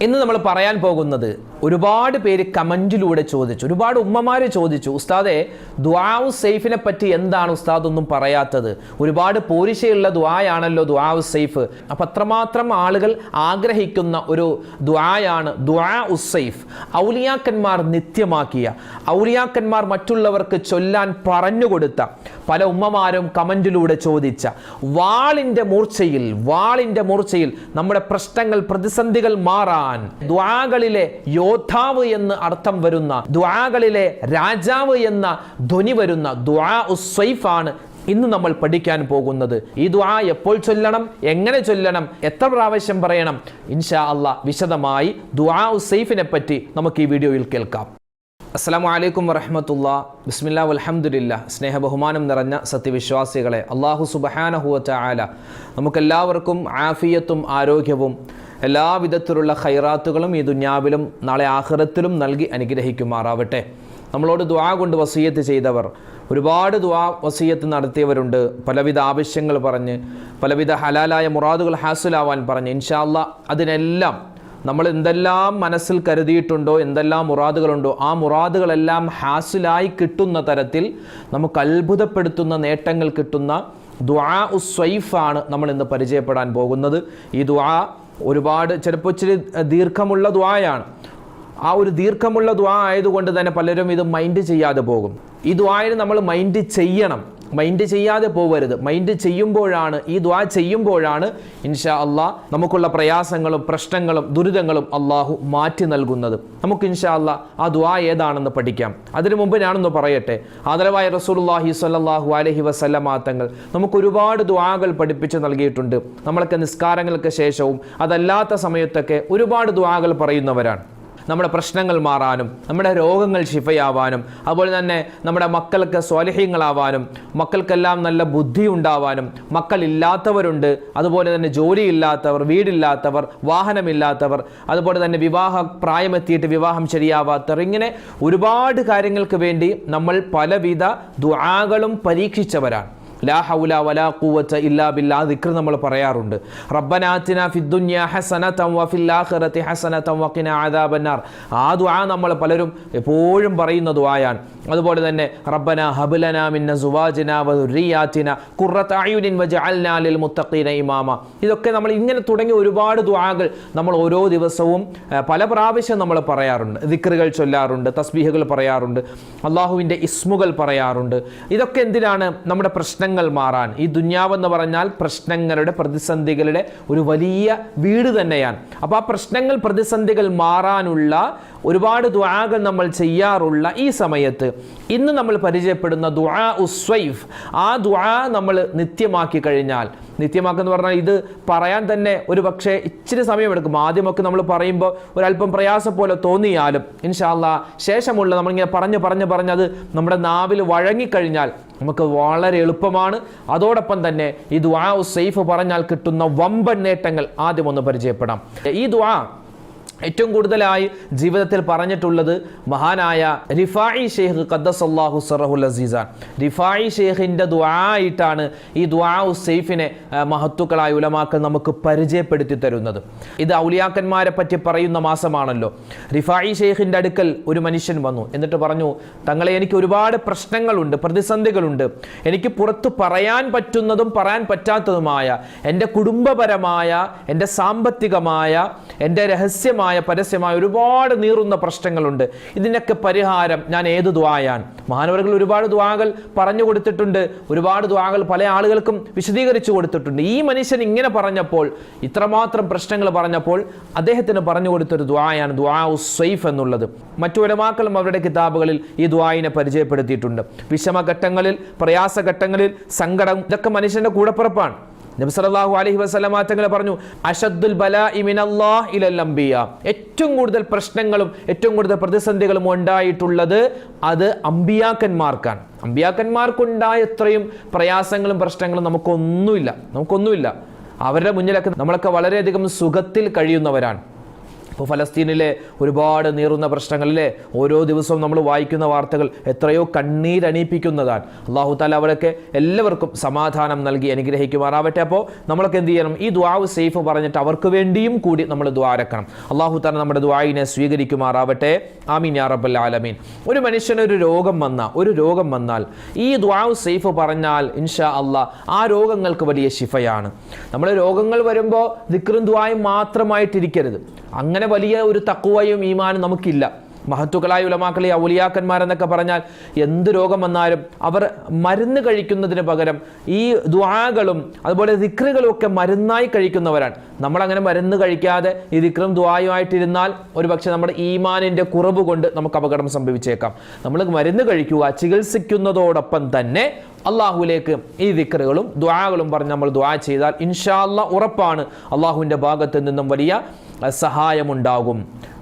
ഇന്ന് നമ്മൾ പറയാൻ പോകുന്നത് ഒരുപാട് പേര് കമന്റിലൂടെ ചോദിച്ചു. ഒരുപാട് ഉമ്മമാർ ചോദിച്ചു ഉസ്താദെ ദ്വാവ് സെയ്ഫിനെ പറ്റി എന്താണ് ഉസ്താദ് ഒന്നും പറയാത്തത്? ഒരുപാട് പോരിശയുള്ള ദ്വായാണല്ലോ ദ്വാവ് സെയ്ഫ് അപ്പം അത്രമാത്രം ആളുകൾ ആഗ്രഹിക്കുന്ന ഒരു ദ്വായാണ് ദ്വാ ഉസൈഫ് ഔലിയാക്കന്മാർ നിത്യമാക്കിയ ഔലിയാക്കന്മാർ മറ്റുള്ളവർക്ക് ചൊല്ലാൻ പറഞ്ഞുകൊടുത്ത പല ഉമ്മമാരും കമന്റിലൂടെ ചോദിച്ച വാളിന്റെ മൂർച്ചയിൽ വാളിന്റെ മൂർച്ചയിൽ നമ്മുടെ പ്രശ്നങ്ങൾ പ്രതിസന്ധികൾ മാറാൻ ദ്വാകളിലെ യോദ്ധാവ് എന്ന് അർത്ഥം വരുന്ന ദ്വാകളിലെ രാജാവ് എന്ന ധ്വനി വരുന്ന ദ്വാ ഉസ്വൈഫാണ് ഇന്ന് നമ്മൾ പഠിക്കാൻ പോകുന്നത്. ഈ ദ്വാ എപ്പോൾ ചൊല്ലണം എങ്ങനെ ചൊല്ലണം എത്ര പ്രാവശ്യം പറയണം ഇൻഷാ അല്ല വിശദമായി ദ്വാ ഉസൈഫിനെ പറ്റി നമുക്ക് ഈ വീഡിയോയിൽ കേൾക്കാം. അസ്സാം വലൈക്കും വറഹമത്തുള്ള. ബിസ്മില്ലാ അലഹമുല്ല സ്നേഹ ബഹുമാനം നിറഞ്ഞ സത്യവിശ്വാസികളെ അള്ളാഹു സുബഹാനഹുവറ്റ ആല നമുക്കെല്ലാവർക്കും ആഫിയത്തും ആരോഗ്യവും എല്ലാവിധത്തിലുള്ള ഹൈറാത്തുകളും ഈ ദുന്യാവിലും നാളെ ആഹ്റത്തിലും നൽകി അനുഗ്രഹിക്കുമാറാവട്ടെ. നമ്മളോട് ദ്വാ കൊണ്ട് വസീയത്ത് ചെയ്തവർ ഒരുപാട് ദ്വാ വസീയത്ത് നടത്തിയവരുണ്ട്. പലവിധ ആവശ്യങ്ങൾ പറഞ്ഞ് പലവിധ ഹലാലായ മുറാദുകൾ ഹാസിലാവാൻ പറഞ്ഞ് ഇൻഷാല്ല അതിനെല്ലാം നമ്മൾ എന്തെല്ലാം മനസ്സിൽ കരുതിയിട്ടുണ്ടോ എന്തെല്ലാം മുറാദുകളുണ്ടോ ആ മുറാദുകളെല്ലാം ഹാസിലായി കിട്ടുന്ന തരത്തിൽ നമുക്ക് അത്ഭുതപ്പെടുത്തുന്ന നേട്ടങ്ങൾ കിട്ടുന്ന ദ്വാ ഉസ്വൈഫാണ് നമ്മൾ ഇന്ന് പരിചയപ്പെടാൻ പോകുന്നത്. ഈ ദ്വാ ഒരുപാട് ചിലപ്പോൾ ഇച്ചിരി ദീർഘമുള്ള ദ്വായാണ് ആ ഒരു ദീർഘമുള്ള ദ്വാ ആയതുകൊണ്ട് തന്നെ പലരും ഇത് മൈൻഡ് ചെയ്യാതെ പോകും. ഈ ദ്വായന് നമ്മൾ മൈൻഡ് ചെയ്യണം. മൈൻഡ് ചെയ്യാതെ പോകരുത് മൈൻഡ് ചെയ്യുമ്പോഴാണ് ഈ ദ്വാ ചെയ്യുമ്പോഴാണ് ഇൻഷാ അള്ളാഹ് നമുക്കുള്ള പ്രയാസങ്ങളും പ്രശ്നങ്ങളും ദുരിതങ്ങളും അള്ളാഹു മാറ്റി നൽകുന്നത്. നമുക്ക് ഇൻഷാ അള്ളാഹ് ആ ദ്വാ ഏതാണെന്ന് പഠിക്കാം. അതിനു മുമ്പ് ഞാനൊന്ന് പറയട്ടെ. ആദരവായ റസൂലുള്ളാഹി സ്വല്ലല്ലാഹു അലൈഹി വസല്ലമ തങ്ങൾ നമുക്ക് ഒരുപാട് ദ്വാകൾ പഠിപ്പിച്ച് നൽകിയിട്ടുണ്ട്. നമ്മളൊക്കെ നിസ്കാരങ്ങൾക്ക് ശേഷവും അതല്ലാത്ത സമയത്തൊക്കെ ഒരുപാട് ദ്വാകൾ പറയുന്നവരാണ്. നമ്മുടെ പ്രശ്നങ്ങൾ മാറാനും നമ്മുടെ രോഗങ്ങൾ ശിഫയാവാനും അതുപോലെ തന്നെ നമ്മുടെ മക്കൾക്ക് സ്വാലഹ്യങ്ങളാവാനും മക്കൾക്കെല്ലാം നല്ല ബുദ്ധി ഉണ്ടാവാനും മക്കളില്ലാത്തവരുണ്ട് അതുപോലെ തന്നെ ജോലിയില്ലാത്തവർ വീടില്ലാത്തവർ വാഹനമില്ലാത്തവർ അതുപോലെ തന്നെ വിവാഹ പ്രായമെത്തിയിട്ട് വിവാഹം ശരിയാവാത്തവർ ഇങ്ങനെ ഒരുപാട് കാര്യങ്ങൾക്ക് വേണ്ടി നമ്മൾ പലവിധ ദുആകളും പരീക്ഷിച്ചവരാണ്. ലാ ഹൗല വലാ ഖുവത ഇല്ലാ ബില്ലാ ദിക്ർ നമ്മൾ പറയാറുണ്ട്. റബ്ബനാത്തിന ഫിദ്ദുന്യ ഹസനതം വഫിൽ ആഖിറതി ഹസനതം വഖിന അദാബന്നാർ. ആ ദുആ നമ്മൾ പലരും എപ്പോഴും പറയുന്ന ദുആയാണ്. അതുപോലെ തന്നെ റബ്ബന ഹബ്ലന മിന്ന സുവാജിന വദുരിയാത്തിന ഖുർറത അയുനിൻ വജഅൽനാ ലിൽ മുത്തഖീന ഇമാമ. ഇതൊക്കെ നമ്മൾ ഇങ്ങനെ തുടങ്ങി ഒരുപാട് ദുആകൾ നമ്മൾ ഓരോ ദിവസവും പല പ്രാവശ്യം നമ്മൾ പറയാറുണ്ട്. ദിക്റുകൾ ചൊല്ലാറുണ്ട് തസ്ബീഹുകൾ പറയാറുണ്ട് അള്ളാഹുവിന്റെ ഇസ്മുകൾ പറയാറുണ്ട്. ഇതൊക്കെ എന്തിനാണ് നമ്മുടെ പ്രശ്നങ്ങൾ മാറാൻ. ഈ ദുന്യാവെന്ന് പറഞ്ഞാൽ പ്രശ്നങ്ങളുടെ പ്രതിസന്ധികളുടെ ഒരു വലിയ വീട് തന്നെയാണ്. അപ്പോൾ ആ പ്രശ്നങ്ങൾ പ്രതിസന്ധികൾ മാറാനുള്ള ഒരുപാട് ദുആകൾ നമ്മൾ ചെയ്യാറുള്ള ഈ സമയത്ത് ഇന്ന് നമ്മൾ പരിചയപ്പെടുന്ന ദുആ ഉസ്വൈഫ് ആ ദുആ നമ്മൾ നിത്യമാക്കി കഴിഞ്ഞാൽ നിത്യമാക്കെന്ന് പറഞ്ഞാൽ ഇത് പറയാൻ തന്നെ ഒരു പക്ഷേ ഇച്ചിരി സമയമെടുക്കും. ആദ്യമൊക്കെ നമ്മൾ പറയുമ്പോൾ ഒരല്പം പ്രയാസം പോലെ തോന്നിയാലും ഇൻഷാല്ല ശേഷമുള്ള നമ്മളിങ്ങനെ പറഞ്ഞ് പറഞ്ഞ് പറഞ്ഞ് അത് നമ്മുടെ നാവിൽ വഴങ്ങിക്കഴിഞ്ഞാൽ നമുക്ക് വളരെ എളുപ്പമാണ്. അതോടൊപ്പം തന്നെ ഈ ദ്വാ സെയ്ഫ് പറഞ്ഞാൽ കിട്ടുന്ന വമ്പൻ നേട്ടങ്ങൾ ആദ്യം ഒന്ന് പരിചയപ്പെടാം. ഈ ദുആ ഏറ്റവും കൂടുതലായി ജീവിതത്തിൽ പറഞ്ഞിട്ടുള്ളത് മഹാനായ റിഫായി ഷെയ്ഖ് ഖദ്ദസല്ലാഹു സറഹുൽ അസീസാൻ. റിഫായി ഷെയ്ഖിന്റെ ദുആയിട്ടാണ് ഈ സൈഫിനെ ആ, മഹത്തുക്കളായ ഉലമാക്കൾ നമുക്ക് പരിചയപ്പെടുത്തി തരുന്നത്. ഇത് ഔലിയാക്കന്മാരെ പറ്റി പറയുന്ന മാസമാണല്ലോ. റിഫായി ഷെയ്ഖിന്റെ അടുക്കൽ ഒരു മനുഷ്യൻ വന്നു. എന്നിട്ട് പറഞ്ഞു തങ്ങളെ എനിക്ക് ഒരുപാട് പ്രശ്നങ്ങളുണ്ട് പ്രതിസന്ധികളുണ്ട്. എനിക്ക് പുറത്ത് പറയാൻ പറ്റുന്നതും പറയാൻ പറ്റാത്തതുമായ എന്റെ കുടുംബപരമായ എന്റെ സാമ്പത്തികമായ എന്റെ രഹസ്യമായ പരസ്യമായ ഒരുപാട് നീറുന്ന പ്രശ്നങ്ങളുണ്ട്. ഇതിനൊക്കെ പരിഹാരം ഞാൻ ഏത് ദ്വായാണ് മഹാനവറുകൾ ഒരുപാട് ദ്വാകൾ പറഞ്ഞു കൊടുത്തിട്ടുണ്ട്. ഒരുപാട് ദ്വാകൾ പല ആളുകൾക്കും വിശദീകരിച്ചു കൊടുത്തിട്ടുണ്ട്. ഈ മനുഷ്യൻ ഇങ്ങനെ പറഞ്ഞപ്പോൾ ഇത്രമാത്രം പ്രശ്നങ്ങൾ പറഞ്ഞപ്പോൾ അദ്ദേഹത്തിന് പറഞ്ഞു കൊടുത്തൊരു ദ്വായാണ് ദ്വാ സൈഫ് എന്നുള്ളത്. മറ്റു ഉലമാക്കളും അവരുടെ കിതാബുകളിൽ ഈ ദ്വായിനെ പരിചയപ്പെടുത്തിയിട്ടുണ്ട്. വിഷമഘട്ടങ്ങളിൽ പ്രയാസഘട്ടങ്ങളിൽ സങ്കടം ഇതൊക്കെ മനുഷ്യന്റെ കൂടപ്പിറപ്പാണ്. നബി സല്ലല്ലാഹു അലൈഹി തങ്ങൾ പറഞ്ഞു അഷദ്ദുൽ ഏറ്റവും കൂടുതൽ പ്രശ്നങ്ങളും ഏറ്റവും കൂടുതൽ പ്രതിസന്ധികളും ഉണ്ടായിട്ടുള്ളത് അത് അമ്പിയാക്കന്മാർക്കാണ് അമ്പിയാക്കന്മാർക്കുണ്ടായ ഇത്രയും പ്രയാസങ്ങളും പ്രശ്നങ്ങളും നമുക്കൊന്നുമില്ല. നമുക്കൊന്നുമില്ല. അവരുടെ മുന്നിലൊക്കെ നമ്മളൊക്കെ വളരെയധികം സുഖത്തിൽ കഴിയുന്നവരാണ്. ഇപ്പോൾ ഫലസ്തീനിലെ ഒരുപാട് നീറുന്ന പ്രശ്നങ്ങളിലെ ഓരോ ദിവസവും നമ്മൾ വായിക്കുന്ന വാർത്തകൾ എത്രയോ കണ്ണീരണിയിപ്പിക്കുന്നതാണ്. അള്ളാഹു താല അവരൊക്കെ എല്ലാവർക്കും സമാധാനം നൽകി അനുഗ്രഹിക്കുമാറാവട്ടെ. അപ്പോൾ നമ്മളൊക്കെ എന്ത് ചെയ്യണം? ഈ ദ്വാവ് സേഫ് പറഞ്ഞിട്ട് അവർക്ക് വേണ്ടിയും കൂടി നമ്മൾ ദ്വാരക്കണം അള്ളാഹു താല നമ്മുടെ ദ്വായിനെ സ്വീകരിക്കുമാറാവട്ടെ. ആമീൻ യാ റബ്ബൽ ആലമീൻ. ഒരു മനുഷ്യന് ഒരു രോഗം വന്ന ഒരു രോഗം വന്നാൽ ഈ ദ്വാവ് സേഫ് പറഞ്ഞാൽ ഇൻഷാ അള്ളാ ആ രോഗങ്ങൾക്ക് വലിയ ശിഫയാണ്. നമ്മൾ രോഗങ്ങൾ വരുമ്പോൾ ദിക്റും ദ്വായും മാത്രമായിട്ടിരിക്കരുത്. അങ്ങനെ വലിയ ഒരു തക്കുവയും ഈമാനും നമുക്കില്ല. മഹത്തുക്കളായ ഉലമാക്കളെ ഔലിയാക്കന്മാരെന്നൊക്കെ പറഞ്ഞാൽ എന്ത് രോഗം വന്നാലും അവർ മരുന്ന് കഴിക്കുന്നതിന് പകരം ഈ ദ്വാകളും അതുപോലെ ദിക്റുകളും ഒക്കെ മരുന്നായി കഴിക്കുന്നവരാണ്. നമ്മളങ്ങനെ മരുന്ന് കഴിക്കാതെ ഈ ദിക്റും ദ്വായുമായിട്ടിരുന്നാൽ ഒരു പക്ഷേ നമ്മുടെ ഈമാനിന്റെ കുറവ് കൊണ്ട് നമുക്ക് അപകടം സംഭവിച്ചേക്കാം. നമ്മൾ മരുന്ന് കഴിക്കുക ചികിത്സിക്കുന്നതോടൊപ്പം തന്നെ അള്ളാഹുവിലേക്ക് ഈ ദിക്കറുകളും ദ്വാകളും പറഞ്ഞ് നമ്മൾ ദ്വാ ചെയ്താൽ ഇൻഷാല്ല ഉറപ്പാണ് അള്ളാഹുവിന്റെ ഭാഗത്ത് നിന്നും വലിയ സഹായമുണ്ടാകും.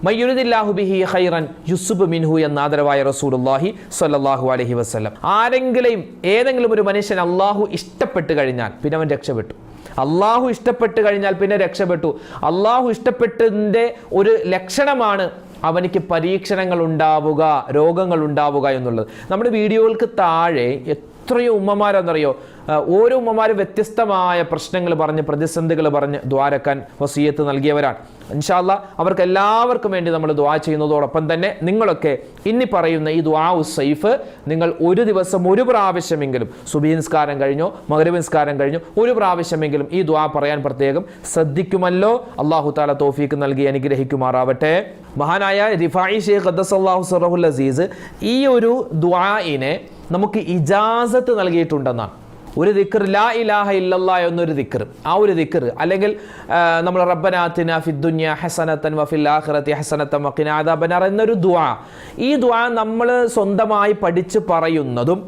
മയ്യുരുദില്ലാഹു ബിഹി ഖൈറൻ യുസുബ് മിൻഹു എന്ന ആദരവായ റസൂലുള്ളാഹി സ്വല്ലല്ലാഹു അലഹി വസ്ലം ആരെങ്കിലും ഏതെങ്കിലും ഒരു മനുഷ്യൻ അള്ളാഹു ഇഷ്ടപ്പെട്ട് കഴിഞ്ഞാൽ പിന്നെ അവൻ രക്ഷപ്പെട്ടു. അള്ളാഹു ഇഷ്ടപ്പെട്ട് കഴിഞ്ഞാൽ പിന്നെ രക്ഷപ്പെട്ടു. അള്ളാഹു ഇഷ്ടപ്പെട്ടതിന്റെ ഒരു ലക്ഷണമാണ് അവനിക്ക് പരീക്ഷണങ്ങൾ ഉണ്ടാവുക രോഗങ്ങൾ ഉണ്ടാവുക എന്നുള്ളത്. നമ്മുടെ വീഡിയോകൾക്ക് താഴെ എത്രയോ ഉമ്മമാരെന്നറിയോ? ഓരോ ഉമ്മമാരും വ്യത്യസ്തമായ പ്രശ്നങ്ങൾ പറഞ്ഞ് പ്രതിസന്ധികൾ പറഞ്ഞ് ദ്വാരക്കാൻ വസീയത്ത് നൽകിയവരാണ്. ഇൻഷാല്ല അവർക്ക് എല്ലാവർക്കും വേണ്ടി നമ്മൾ ദ്വാ ചെയ്യുന്നതോടൊപ്പം തന്നെ നിങ്ങളൊക്കെ ഇനി പറയുന്ന ഈ ദ്വാ സൈഫ് നിങ്ങൾ ഒരു ദിവസം ഒരു പ്രാവശ്യമെങ്കിലും സുബീ നിസ്കാരം കഴിഞ്ഞോ മകരവിൻസ്കാരം കഴിഞ്ഞോ ഒരു പ്രാവശ്യമെങ്കിലും ഈ ദ്വാ പറയാൻ പ്രത്യേകം ശ്രദ്ധിക്കുമല്ലോ. അള്ളാഹു താല തോഫീക്ക് നൽകി അനുഗ്രഹിക്കുമാറാവട്ടെ. മഹാനായ റിഫായി ഷെയ്ഖ് അള്ളാഹു സറഹുൽ അസീസ് ഈ ഒരു ദ്വായിനെ നമുക്ക് ഇജാസത്ത് നൽകിയിട്ടുണ്ടെന്നാണ്. ഒരു ദിക്കർ ലാ ഇലാഹ ഇല്ലല്ലാ എന്നൊരു ദിക്കർ ആ ഒരു ദിക്കർ അല്ലെങ്കിൽ നമ്മൾ റബ്ബനാത്തിന ഫിദ്ദുന്യ ഹസനത്തൻ വഫിൽ ആഖിറത്തി ഹസനത്തൻ വക്കിന അദാബനാർ എന്നൊരു ദുആ. ഈ ദുആ നമ്മൾ സ്വന്തമായി പഠിച്ച് പറയുന്നതും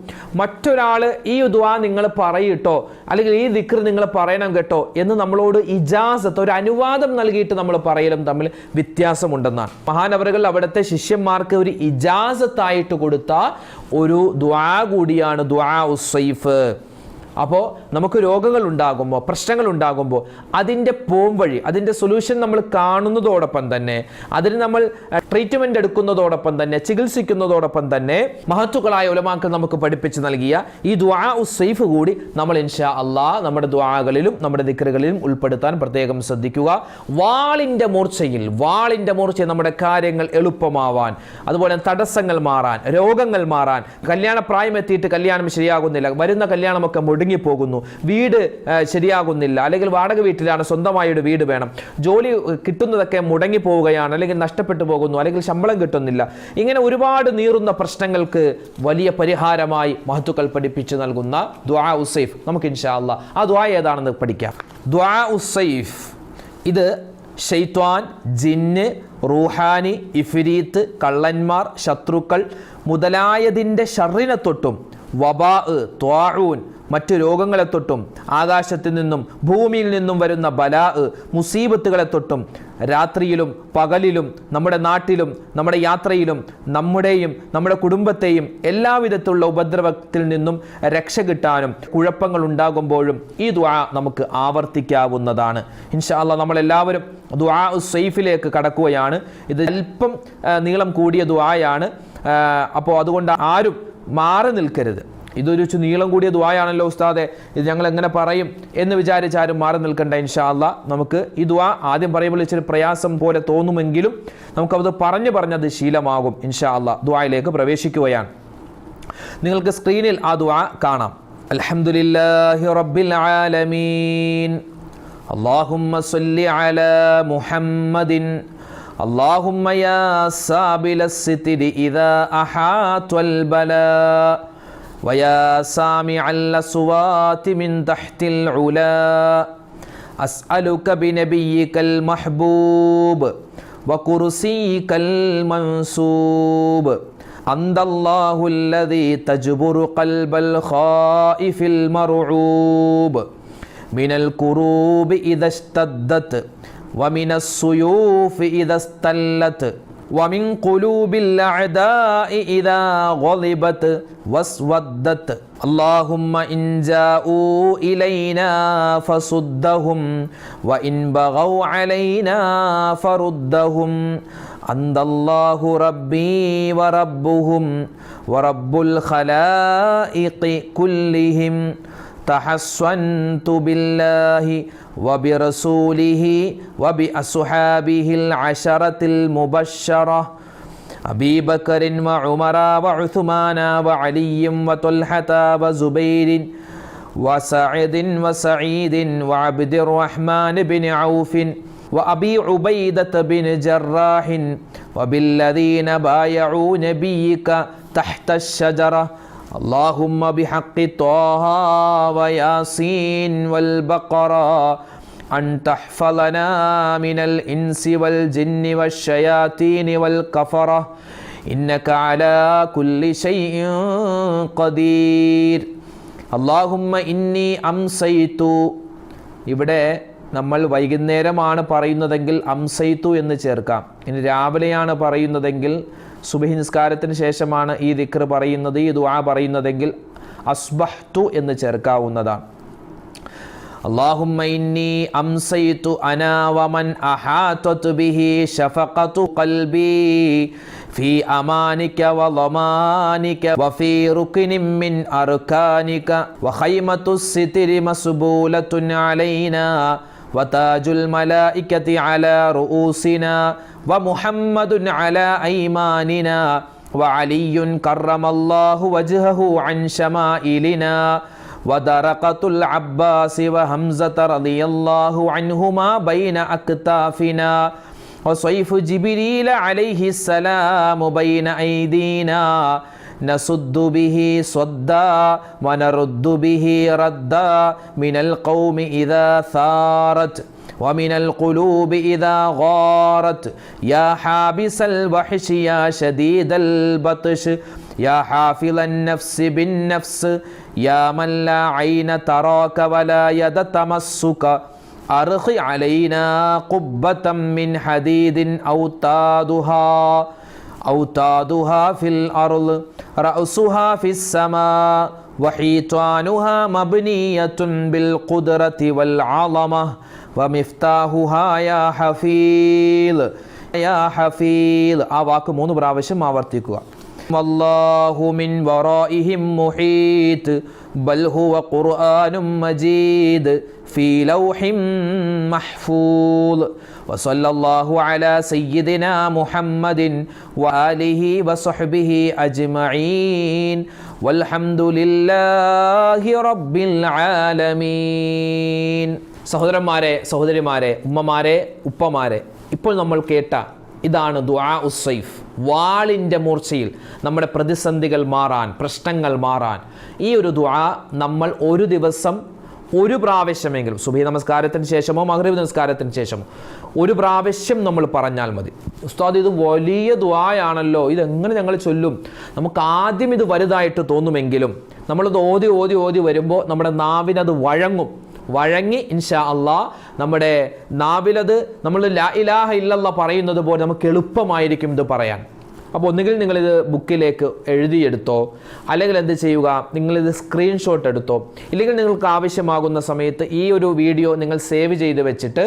മറ്റൊരാൾ ഈ ദുആ നിങ്ങൾ പറയിട്ടോ അല്ലെങ്കിൽ ഈ ദിക്കർ നിങ്ങൾ പറയണം കേട്ടോ എന്ന് നമ്മളോട് ഇജാസത്ത് ഒരു അനുവാദം നൽകിയിട്ട് നമ്മൾ പറയലും തമ്മിൽ വ്യത്യാസമുണ്ടെന്നാണ്. മഹാനവറുകൾ അവിടുത്തെ ശിഷ്യന്മാർക്ക് ഒരു ഇജാസത്തായിട്ട് കൊടുത്ത ഒരു ദുആ കൂടിയാണ് ദ്വാ ഉസൈഫ് അപ്പോൾ നമുക്ക് രോഗങ്ങൾ ഉണ്ടാകുമ്പോൾ പ്രശ്നങ്ങൾ ഉണ്ടാകുമ്പോൾ അതിന്റെ പോംവഴി അതിന്റെ സൊല്യൂഷൻ നമ്മൾ കാണുന്നതോടൊപ്പം തന്നെ അതിന് നമ്മൾ ട്രീറ്റ്മെന്റ് എടുക്കുന്നതോടൊപ്പം തന്നെ ചികിത്സിക്കുന്നതോടൊപ്പം തന്നെ മഹത്തുക്കളായ ഉലമാക്കൾ നമുക്ക് പഠിപ്പിച്ച് നൽകിയ ഈ ദ്വാ ഉസൈഫ് കൂടി നമ്മൾ ഇൻഷാ അള്ളാ നമ്മുടെ ദ്വാകളിലും നമ്മുടെ ദിക്കറുകളിലും ഉൾപ്പെടുത്താൻ പ്രത്യേകം ശ്രദ്ധിക്കുക. വാളിന്റെ മൂർച്ചയിൽ വാളിന്റെ മൂർച്ചയിൽ നമ്മുടെ കാര്യങ്ങൾ എളുപ്പമാവാൻ അതുപോലെ തടസ്സങ്ങൾ മാറാൻ രോഗങ്ങൾ മാറാൻ കല്യാണ പ്രായം എത്തിയിട്ട് കല്യാണം ശരിയാകുന്നില്ല വരുന്ന കല്യാണമൊക്കെ മുടങ്ങിപ്പോകുന്നു വീട് ശരിയാകുന്നില്ല. അല്ലെങ്കിൽ വാടക വീട്ടിലാണ് സ്വന്തമായി ഒരു വീട് വേണം. ജോലി കിട്ടുന്നതൊക്കെ മുടങ്ങി പോവുകയാണ്. അല്ലെങ്കിൽ നഷ്ടപ്പെട്ടു പോകുന്നു. അല്ലെങ്കിൽ ശമ്പളം കിട്ടുന്നില്ല. ഇങ്ങനെ ഒരുപാട് നീറുന്ന പ്രശ്നങ്ങൾക്ക് വലിയ പരിഹാരമായി മഹത്തുക്കൾ പഠിപ്പിച്ചു നൽകുന്ന ദ്വാ ഉസൈഫ് നമുക്ക് ഇൻഷാല്ല ആ ദ്വാ ഏതാണെന്ന് പഠിക്കാം. ദ്വാ ഉസൈഫ് ഇത് ഷെയ്ത്വാൻ ജിന്ന് റൂഹാനി ഇഫിരീത്ത് കള്ളന്മാർ ശത്രുക്കൾ മുതലായതിന്റെ ഷറിനെ തൊട്ടും. വബാ ത്വാഊൻ മറ്റു രോഗങ്ങളെ തൊട്ടും ആകാശത്തിൽ നിന്നും ഭൂമിയിൽ നിന്നും വരുന്ന ബലാ മുസീബത്തുകളെ തൊട്ടും രാത്രിയിലും പകലിലും നമ്മുടെ നാട്ടിലും നമ്മുടെ യാത്രയിലും നമ്മുടെയും നമ്മുടെ കുടുംബത്തെയും എല്ലാവിധത്തിലുള്ള ഉപദ്രവത്തിൽ നിന്നും രക്ഷ കിട്ടാനും കുഴപ്പങ്ങൾ ഉണ്ടാകുമ്പോഴും ഈ ദ്വാ നമുക്ക് ആവർത്തിക്കാവുന്നതാണ്. ഇൻഷാല്ല നമ്മളെല്ലാവരും ദ്വാ സൈഫിലേക്ക് കടക്കുകയാണ്. ഇത് അല്പം നീളം കൂടിയ ദ്വായാണ് അപ്പോൾ അതുകൊണ്ട് ആരും മാറി നിൽക്കരുത്. ഇതൊരു ഇച്ചിരി നീളം കൂടിയ ദ്വായാണല്ലോ ഉസ്താദെ ഇത് ഞങ്ങൾ എങ്ങനെ പറയും എന്ന് വിചാരിച്ച് ആരും മാറി നിൽക്കണ്ട ഇൻഷാ അല്ലാ നമുക്ക് ഈ ദ്വാ ആദ്യം പറയുമ്പോൾ ഇച്ചിരി പ്രയാസം പോലെ തോന്നുമെങ്കിലും നമുക്കത് പറഞ്ഞു പറഞ്ഞത് ശീലമാകും ഇൻഷാ അല്ലാ ദ്വായിലേക്ക് പ്രവേശിക്കുകയാണ് നിങ്ങൾക്ക് സ്ക്രീനിൽ ആ ദ്വാ കാണാം അൽഹംദുലില്ലാഹി റബ്ബിൽ ആലമീൻ اللهم صل على محمد اللهم يا سابل الستر إذا أحاط البلاء ويا سامع الأصوات من تحت العلا أسألك بنبيك المحبوب وكرسيك المنصوب أنت الله الذي تجبر قلب الخائف المرعوب من الكروب إذا اشتدت ومن السيوف إذا استلت ومن قلوب الأعداء إذا غضبت واسودت اللهم إن جاءوا إلينا فصدهم وإن بغوا علينا فردهم أنت الله ربي وربهم ورب الخلائق كلهم تحصنت بالله وبرسوله وبأصحابه العشرة المبشرة. أبي بكر وعمر وعثمان وعلي وطلحة وزبير وسعد وسعيد وعبد الرحمن بن عوف وأبي عبيدة بن جراح. وبالذين بايعوا نبيك تحت الشجرة اللهم بحق طه وياسين والبقرة أن تحفظنا من الإنس والجن والشياطين والكفرة إنك على كل شيء قدير اللهم إني أمسيت ഇവിടെ നമ്മൾ വൈകുന്നേരമാണ് പറയുന്നതെങ്കിൽ അംസൈത്തു എന്ന് ചേർക്കാം ഇനി രാവിലെയാണ് പറയുന്നതെങ്കിൽ സുബഹി നിസ്കാരത്തിന് ശേഷമാണ് ഈ ദിക്ർ പറയുന്നത് ഈ ദുആ പറയുന്നതെങ്കിൽ അസ്ബഹ്തു എന്ന് ചേർക്കാവുന്നതാണ് اللهم إني أمسيت أنا ومن أحاطت به شفقة قلبي في أمانك وضمانك وفي ركن من أركانك وخيمة الستر مسبولة علينا وتاج الملائكة على رؤوسنا ومحمد على أيماننا وعلي كرم الله وجهه عن شمائلنا ودرقة العباس وهمزة رضي الله عنهما بين أكتافنا وصيف جبريل عليه السلام بين أيدينا نسد به صدا ونرد به ردا من القوم إذا ثارت ومن القلوب إذا غارت يا حابس الوحش يا شديد البطش يا حافظ النفس بالنفس يا من لا عين تراك ولا يد تمسك أرخ علينا قبة من حديد أوتادها أوتادها في الأرض رأسها في السماء وحيطانها مبنية بالقدرة والعظمة ومفتاحها يا حفيظ يا حفيظ أواك مون براوشم آورتكوا والله من ورائهم محيط ബൽ ഹുവ ഖുർആനും മജീദ് ഫീ ലൗഹിം മഹ്ഫൂദ്. വസല്ലല്ലാഹു അലാ സയ്യിദിനാ മുഹമ്മദിൻ വആലിഹി വസഹ്ബിഹി അജ്മഈൻ. വൽഹംദുലില്ലാഹി റബ്ബിൽ ആലമീൻ. സഹോദരന്മാരെ സഹോദരിമാരെ ഉമ്മമാരെ ഉപ്പമാരെ ഇപ്പോൾ നമ്മൾ കേട്ട ഇതാണ് ദുആ ഉസ്സൈഫ് വാളിന്റെ മൂർച്ചയിൽ നമ്മുടെ പ്രതിസന്ധികൾ മാറാൻ പ്രശ്നങ്ങൾ മാറാൻ. ഈ ഒരു ദുആ നമ്മൾ ഒരു ദിവസം ഒരു പ്രാവശ്യമെങ്കിലും സുബഹി നമസ്കാരത്തിന് ശേഷമോ മഹ്രീബ് നമസ്കാരത്തിന് ശേഷമോ ഒരു പ്രാവശ്യം നമ്മൾ പറഞ്ഞാൽ മതി. ഉസ്താദ് ഇത് വലിയ ദുആയാണല്ലോ ഇതെങ്ങനെ ഞങ്ങൾ ചൊല്ലും? നമുക്ക് ആദ്യം ഇത് വലുതായിട്ട് തോന്നുമെങ്കിലും നമ്മളത് ഓതി ഓതി ഓതി വരുമ്പോൾ നമ്മുടെ നാവിനത് വഴങ്ങും. വഴങ്ങി ഇൻഷാ അള്ളാ നമ്മുടെ നാവിലത് നമ്മൾ ലാ ഇലാഹ ഇല്ലല്ല പറയുന്നത് പോലെ നമുക്ക് എളുപ്പമായിരിക്കും ഇത് പറയാൻ. അപ്പോൾ ഒന്നുകിൽ നിങ്ങളിത് ബുക്കിലേക്ക് എഴുതിയെടുത്തോ അല്ലെങ്കിൽ എന്ത് ചെയ്യുക നിങ്ങളിത് സ്ക്രീൻഷോട്ട് എടുത്തോ ഇല്ലെങ്കിൽ നിങ്ങൾക്ക് ആവശ്യമാകുന്ന സമയത്ത് ഈ ഒരു വീഡിയോ നിങ്ങൾ സേവ് ചെയ്ത് വെച്ചിട്ട്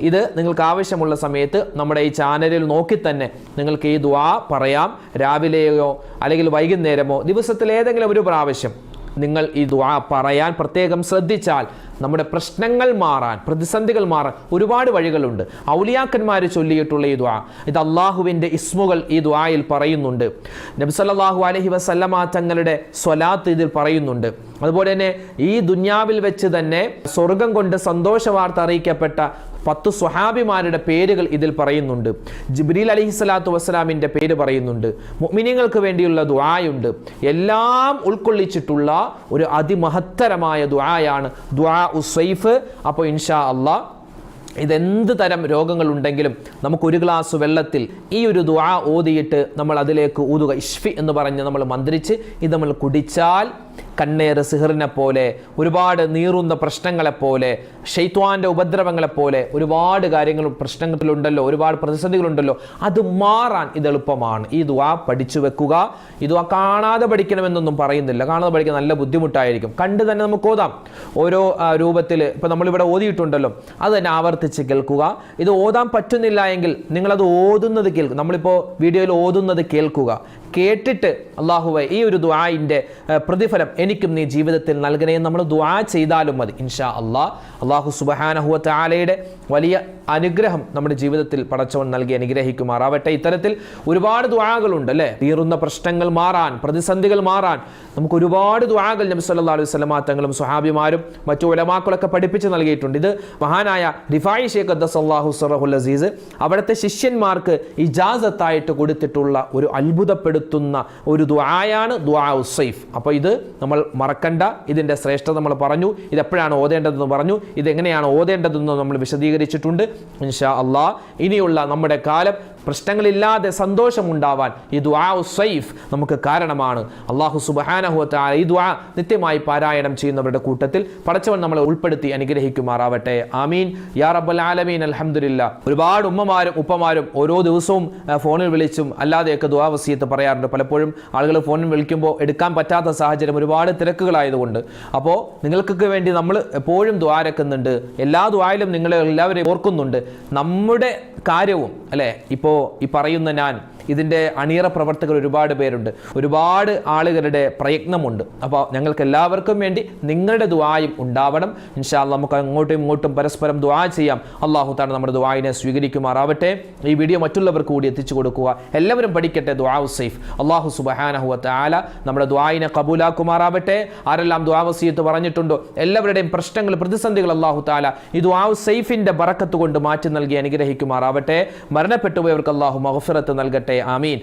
ഇത് നിങ്ങൾക്ക് ആവശ്യമുള്ള സമയത്ത് നമ്മുടെ ഈ ചാനലിൽ നോക്കി തന്നെ നിങ്ങൾക്ക് ഈ ദ്വാ പറയാം. രാവിലെയോ അല്ലെങ്കിൽ വൈകുന്നേരമോ ദിവസത്തിൽ ഏതെങ്കിലും ഒരു പ്രാവശ്യം നിങ്ങൾ ഈ ദ്വാ പറയാൻ പ്രത്യേകം ശ്രദ്ധിച്ചാൽ നമ്മുടെ പ്രശ്നങ്ങൾ മാറാൻ പ്രതിസന്ധികൾ മാറാൻ ഒരുപാട് വഴികളുണ്ട്. ഔലിയാക്കന്മാർ ചൊല്ലിയിട്ടുള്ള ഈ ദ്വാ ഇത് അള്ളാഹുവിന്റെ ഇസ്മുകൾ ഈ ദ്വായിൽ പറയുന്നുണ്ട്. നബ്സല്ലാഹു അലഹി വസല്ലമ തങ്ങളുടെ സ്വലാത്ത് ഇതിൽ പറയുന്നുണ്ട്. അതുപോലെ തന്നെ ഈ ദുന്യാവിൽ വെച്ച് തന്നെ സ്വർഗം കൊണ്ട് സന്തോഷ വാർത്ത അറിയിക്കപ്പെട്ട പത്ത് സ്വഹാബിമാരുടെ പേരുകൾ ഇതിൽ പറയുന്നുണ്ട്. ജിബ്രീൽ അലഹി സ്വലാത്തു വസ്സലാമിന്റെ പേര് പറയുന്നുണ്ട്. മുഅ്മിനീങ്ങൾക്ക് വേണ്ടിയുള്ള ദ്വായുണ്ട് എല്ലാം ഉൾക്കൊള്ളിച്ചിട്ടുള്ള ഒരു അതിമഹത്തരമായ ദ്വായാണ് ദുആ ഉസൈഫ് അപ്പോൾ ഇൻഷാ അള്ളാ ഇതെന്ത് തരം രോഗങ്ങളുണ്ടെങ്കിലും നമുക്ക് ഒരു ഗ്ലാസ് വെള്ളത്തിൽ ഈ ഒരു ദുആ ഓതിയിട്ട് നമ്മൾ അതിലേക്ക് ഊതുക. ഇഷ്ഫി എന്ന് പറഞ്ഞ് നമ്മൾ മന്ത്രിച്ച് ഇത് നമ്മൾ കുടിച്ചാൽ കണ്ണേറ് സിഹറിനെ പോലെ ഒരുപാട് നീറുന്ന പ്രശ്നങ്ങളെപ്പോലെ ഷെയ്ത്വാന്റെ ഉപദ്രവങ്ങളെപ്പോലെ ഒരുപാട് കാര്യങ്ങൾ പ്രശ്നങ്ങളിലുണ്ടല്ലോ ഒരുപാട് പ്രതിസന്ധികളുണ്ടല്ലോ. അത് മാറാൻ ഇത് എളുപ്പമാണ്. ഈ ദുവാ പഠിച്ചു വെക്കുക. ഈ ദുആ കാണാതെ പഠിക്കണമെന്നൊന്നും പറയുന്നില്ല. കാണാതെ പഠിക്കാൻ നല്ല ബുദ്ധിമുട്ടായിരിക്കും. കണ്ട് തന്നെ നമുക്ക് ഓതാം. ഓരോ രൂപത്തിൽ ഇപ്പം നമ്മളിവിടെ ഓതിയിട്ടുണ്ടല്ലോ. അത് തന്നെ ആവർത്തിച്ച് കേൾക്കുക. ഇത് ഓതാൻ പറ്റുന്നില്ല എങ്കിൽ നിങ്ങളത് ഓതുന്നത് കേൾക്കുക. നമ്മളിപ്പോൾ വീഡിയോയിൽ ഓതുന്നത് കേൾക്കുക. കേട്ടിട്ട് അള്ളാഹുവെ ഈ ഒരു ദുആയിന്റെ പ്രതിഫലം എനിക്കും നീ ജീവിതത്തിൽ നൽകണേ നമ്മൾ ദ്വാ ചെയ്താലും മതി. ഇൻഷാ അള്ളാഹ് അള്ളാഹു സുബഹാനഹുവത്ത് ആലയുടെ വലിയ അനുഗ്രഹം നമ്മുടെ ജീവിതത്തിൽ പടച്ചവൻ നൽകി അനുഗ്രഹിക്കുമാറാവട്ടെ. ഇത്തരത്തിൽ ഒരുപാട് ദ്വാകളുണ്ട് അല്ലേ? തീറുന്ന പ്രശ്നങ്ങൾ മാറാൻ പ്രതിസന്ധികൾ മാറാൻ നമുക്ക് ഒരുപാട് ദ്വാകൾ നബി സല്ലല്ലാഹു അലൈഹി വസല്ലമ തങ്ങളും സുഹാബിമാരും മറ്റു ഉലമാക്കളൊക്കെ പഠിപ്പിച്ച് നൽകിയിട്ടുണ്ട്. ഇത് മഹാനായ റിഫായി ഷേഖ് അദ്ദസല്ലാഹു സറഹുൽ അസീസ് അവിടുത്തെ ശിഷ്യന്മാർക്ക് ഇജാസത്തായിട്ട് കൊടുത്തിട്ടുള്ള ഒരു അത്ഭുതപ്പെടുത്തുന്ന ഒരു ദ്വായാണ് ദ്വാ ഉസൈഫ് അപ്പോൾ ഇത് നമ്മൾ മറക്കണ്ട. ഇതിന്റെ ശ്രേഷ്ഠത നമ്മൾ പറഞ്ഞു. ഇത് എപ്പോഴാണ് ഓതേണ്ടതെന്ന് പറഞ്ഞു. ഇതെങ്ങനെയാണ് ഓതേണ്ടതെന്ന് നമ്മൾ വിശദീകരിച്ചിട്ടുണ്ട്. ഇൻഷാ അള്ളാ. ഇനിയുള്ള നമ്മുടെ കാലം പ്രശ്നങ്ങളില്ലാതെ സന്തോഷമുണ്ടാവാൻ ഈ ദുആ സൈഫ് നമുക്ക് കാരണമാണ്. അള്ളാഹു സുബഹാനഹുവത്ത ഈ ദുആ നിത്യമായി പാരായണം ചെയ്യുന്നവരുടെ കൂട്ടത്തിൽ പടച്ചവൻ നമ്മളെ ഉൾപ്പെടുത്തി അനുഗ്രഹിക്കുമാറാവട്ടെ. ആമീൻ. യാ റബ്ബൽ ആലമീൻ. അൽഹംദുലില്ല. ഒരുപാട് ഉമ്മമാരും ഉപ്പമാരും ഓരോ ദിവസവും ഫോണിൽ വിളിച്ചും അല്ലാതെയൊക്കെ ദുആ വസീയത്ത് പറയാറുണ്ട്. പലപ്പോഴും ആളുകൾ ഫോണിൽ വിളിക്കുമ്പോൾ എടുക്കാൻ പറ്റാത്ത സാഹചര്യം ഒരുപാട് തിരക്കുകളായതുകൊണ്ട്. അപ്പോൾ നിങ്ങൾക്കൊക്കെ വേണ്ടി നമ്മൾ എപ്പോഴും ദ്വാരക്കുന്നുണ്ട് എല്ലാ ദ്വായിലും നിങ്ങളെ എല്ലാവരെയും ഓർക്കുന്നുണ്ട്. നമ്മുടെ കാര്യവും അല്ലേ? ഇപ്പോൾ ഈ പറയുന്ന ഞാൻ ഇതിന്റെ അണിയറ പ്രവർത്തകർ ഒരുപാട് പേരുണ്ട്. ഒരുപാട് ആളുകളുടെ പ്രയത്നമുണ്ട്. അപ്പോൾ ഞങ്ങൾക്ക് എല്ലാവർക്കും വേണ്ടി നിങ്ങളുടെ ദുവായും ഉണ്ടാവണം. ഇൻഷാല്ല നമുക്ക് അങ്ങോട്ടും ഇങ്ങോട്ടും പരസ്പരം ദുവാ ചെയ്യാം. അള്ളാഹു താൻ നമ്മുടെ ദുവായിനെ സ്വീകരിക്കുമാറാവട്ടെ. ഈ വീഡിയോ മറ്റുള്ളവർക്ക് കൂടി എത്തിച്ചു കൊടുക്കുക. എല്ലാവരും പഠിക്കട്ടെ ദുആ സൈഫ്. അള്ളാഹു സുബഹാനഹുവത്ത് ആല നമ്മുടെ ദുവായിനെ കബൂലാക്കുമാറാവട്ടെ. ആരെല്ലാം ദുആ വസീയത്ത് പറഞ്ഞിട്ടുണ്ടോ? എല്ലാവരുടെയും പ്രശ്നങ്ങൾ പ്രതിസന്ധികൾ അള്ളാഹു താല ഈ ദുആ സൈഫിന്റെ ബറക്കത്ത് കൊണ്ട് മാറ്റി നൽകി അനുഗ്രഹിക്കുമാറാവട്ടെ. മരണപ്പെട്ടുപോയവർക്ക് അള്ളാഹു മഹഫിറത്ത് നൽകട്ടെ. ആമീൻ